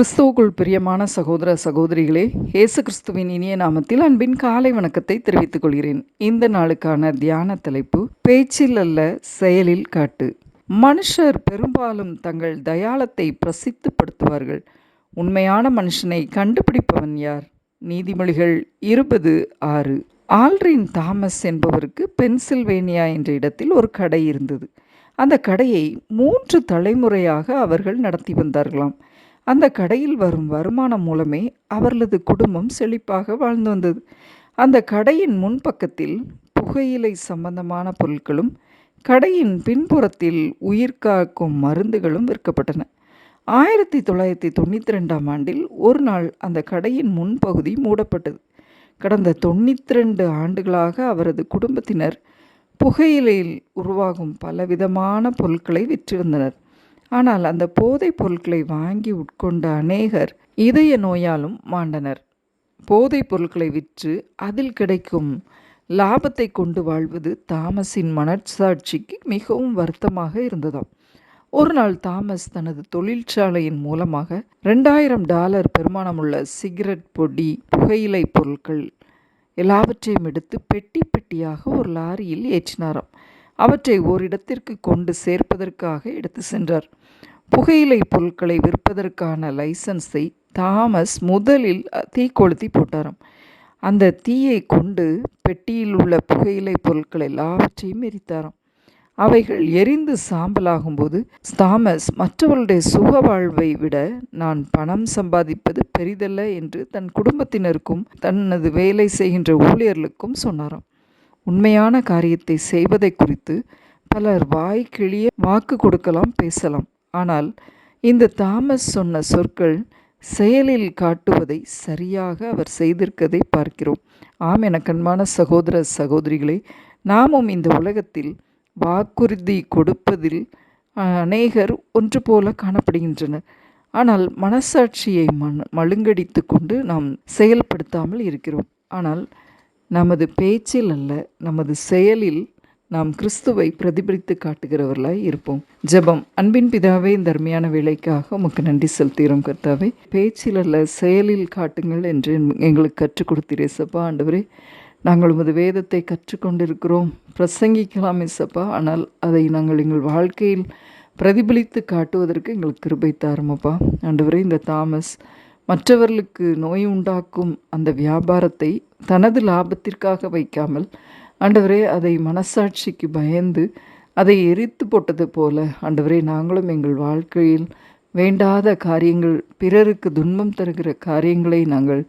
கிறிஸ்துவுக்குள் பிரியமான சகோதர சகோதரிகளே இயேசு கிறிஸ்துவின் இனிய நாமத்தில் அன்பின் காலை வணக்கத்தை தெரிவித்துக் கொள்கிறேன். இந்த நாளுக்கான தியான தலைப்பு பேச்சில் அல்ல செயலில் காட்டு. மனுஷர் பெரும்பாலும் தங்கள் தயாளத்தை பிரசித்துப்படுத்துவார்கள். உண்மையான மனுஷனை கண்டுபிடிப்பவன் யார்? நீதிமொழிகள் இருபது ஆறு. ஆல்ரின் தாமஸ் என்பவருக்கு பென்சில்வேனியா என்ற இடத்தில் ஒரு கடை இருந்தது. அந்த கடையை மூன்று தலைமுறையாக அவர்கள் நடத்தி வந்தார்களாம். அந்த கடையில் வரும் வருமானம் மூலமே அவர்களது குடும்பம் செழிப்பாக வாழ்ந்து வந்தது. அந்த கடையின் முன்பக்கத்தில் புகையிலை சம்பந்தமான பொருட்களும் கடையின் பின்புறத்தில் உயிர்காக்கும் மருந்துகளும் விற்கப்பட்டன. ஆயிரத்தி தொள்ளாயிரத்தி தொண்ணூற்றி ரெண்டாம் ஆண்டில் ஒரு நாள் அந்த கடையின் முன்பகுதி மூடப்பட்டது. கடந்த தொண்ணூற்றி ரெண்டு ஆண்டுகளாக அவரது குடும்பத்தினர் புகையிலையில் உருவாகும் பலவிதமான பொருட்களை விற்றிருந்தனர். ஆனால் அந்த போதைப் பொருட்களை வாங்கி உட்கொண்ட அநேகர் இதய நோயாலும் மாண்டனர். போதைப் பொருட்களை விற்று அதில் கிடைக்கும் லாபத்தை கொண்டு வாழ்வது தாமஸின் மனசாட்சிக்கு மிகவும் வருத்தமாக இருந்ததாம். ஒரு நாள் தாமஸ் தனது தொழிற்சாலையின் மூலமாக ரெண்டாயிரம் டாலர் பெருமானமுள்ள சிகரெட் பொடி புகையிலை பொருட்கள் எல்லாவற்றையும் எடுத்து பெட்டி பெட்டியாக ஒரு லாரியில் ஏற்றினாராம். அவற்றை ஓரிடத்திற்கு கொண்டு சேர்ப்பதற்காக எடுத்து சென்றார். புகையிலை பொருட்களை விற்பதற்கான லைசன்ஸை தாமஸ் முதலில் தீக்கொளுத்தி போட்டாராம். அந்த தீயை கொண்டு பெட்டியில் உள்ள புகையிலை பொருட்கள் எல்லாவற்றையும் எரித்தாராம். அவைகள் எரிந்து சாம்பலாகும்போது தாமஸ் மற்றவர்களுடைய சுக வாழ்வை விட நான் பணம் சம்பாதிப்பது பெரிதல்ல என்று தன் குடும்பத்தினருக்கும் தனது வேலை செய்கின்ற ஊழியர்களுக்கும் சொன்னாராம். உண்மையான காரியத்தை செய்வதை குறித்து பலர் வாய் கிழிய வாக்கு கொடுக்கலாம் பேசலாம். ஆனால் இந்த தாமஸ் சொன்ன சொற்கள் செயலில் காட்டுவதை சரியாக அவர் செய்திருக்கதை பார்க்கிறோம். ஆம் என கண்மான சகோதர சகோதரிகளை நாமும் இந்த உலகத்தில் வாக்குறுதி கொடுப்பதில் அநேகர் ஒன்று போல காணப்படுகின்றனர். ஆனால் மனசாட்சியை மண் மழுங்கடித்து கொண்டு நாம் செயல்படுத்தாமல் இருக்கிறோம். ஆனால் நமது பேச்சில் அல்ல நமது செயலில் நாம் கிறிஸ்துவை பிரதிபலித்து காட்டுகிறவர்களாய் இருப்போம். ஜெபம். அன்பின் பிதாவே இந்த அருமையான வேலைக்காக உமக்கு நன்றி செலுத்துகிறோம் கர்த்தாவே. பேச்சில் அல்ல செயலில் காட்டுங்கள் என்று எங்களுக்கு கற்றுக் கொடுத்தீரே சப்பா ஆண்டவரே. நாங்கள் உமது வேதத்தை கற்றுக்கொண்டிருக்கிறோம். பிரசங்கிக்கலாம் சப்பா ஆனால் அதை நாங்கள் எங்கள் வாழ்க்கையில் பிரதிபலித்து காட்டுவதற்கு எங்களுக்கு கிருபை தாருமப்பா. ஆண்டவரே இந்த தாமஸ் மற்றவர்களுக்கு நோய் உண்டாக்கும் அந்த வியாபாரத்தை தனது லாபத்திற்காக வைக்காமல் ஆண்டவரே அதை மனசாட்சிக்கு பயந்து அதை எரித்து போட்டது போல ஆண்டவரே நாங்களும் எங்கள் வாழ்க்கையில் வேண்டாத காரியங்கள் பிறருக்கு துன்பம் தருகிற காரியங்களை நாங்கள்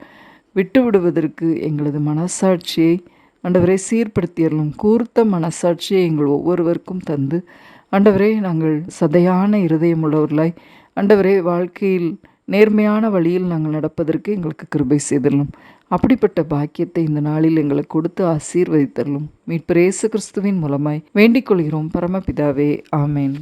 விட்டுவிடுவதற்கு எங்களது மனசாட்சியை ஆண்டவரை சீர்படுத்தியறலும் கூர்த்த மனசாட்சியை எங்கள் ஒவ்வொருவருக்கும் தந்து ஆண்டவரே நாங்கள் சதையான இருதயம் உள்ளவர்களாய் ஆண்டவரே வாழ்க்கையில் நேர்மையான வழியில் நாங்கள் நடப்பதற்கு எங்களுக்கு கிருபை செய்தரலும் அப்படிப்பட்ட பாக்கியத்தை இந்த நாளில் எங்களுக்கு கொடுத்து ஆசீர்வதித்தரலும் மீட்பிரேசு கிறிஸ்துவின் மூலமாய் வேண்டிக் கொள்கிறோம். பரமபிதாவே ஆமேன்.